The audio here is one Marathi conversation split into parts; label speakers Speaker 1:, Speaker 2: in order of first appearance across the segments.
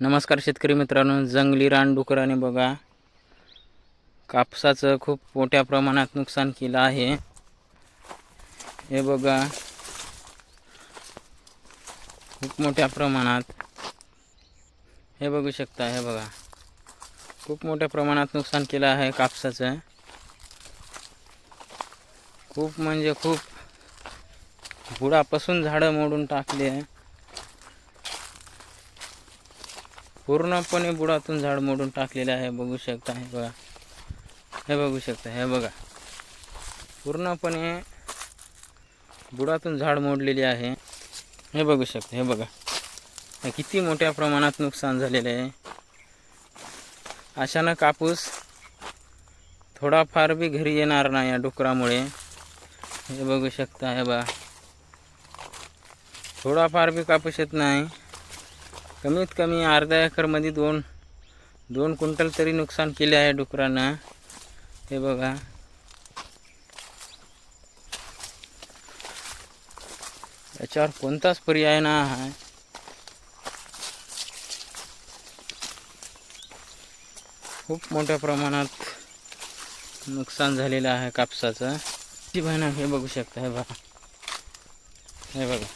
Speaker 1: नमस्कार शेतकरी मित्रांनो जंगली रानडुकराने बघा. कापसाचं खूप मोठ्या प्रमाणात नुकसान केलं आहे. हे बघा. खूप मोठ्या प्रमाणात. हे बघू शकता हे बघा. खूप मोठ्या प्रमाणात नुकसान केलं आहे कापसाचं. खूप म्हणजे खूप. बुडापासून झाडं मोडून टाकले. आहे पूर्णपणे बुडातून झाड मोडून टाकलेले आहे. बघू शकता हे बघा. हे बघू शकता हे बघा. पूर्णपणे बुडातून झाड मोडलेली आहे. हे बघू शकता हे बघा. किती मोठ्या प्रमाणात नुकसान झालेलं आहे. अशानं कापूस थोडाफार बी घरी येणार नाही या डुकरामुळे. हे बघू शकता हे बघा. थोडाफार बी कापूस येत नाही. कमीत कमी अर्धा एकरमध्ये दोन दोन क्विंटल तरी नुकसान केले आहे डुकरानं. हे बघा. याच्यावर कोणताच पर्याय ना आहे खूप मोठ्या प्रमाणात नुकसान झालेलं आहे कापसाचं. ती भयानक हे बघू शकता हे बघा. हे बघा.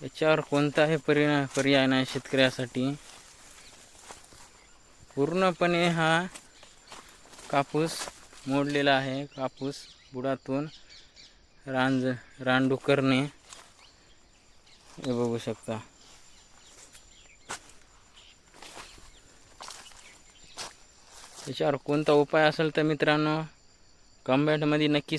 Speaker 1: याच्यावर कोणताही परिणाम पर्याय नाही शेतकऱ्यासाठी. पूर्णपणे हा कापूस मोडलेला आहे. कापूस बुडातून रांज रानडुकरने हे बघू शकता. याच्यावर कोणता उपाय असेल तर मित्रांनो कमेंटमध्ये नक्की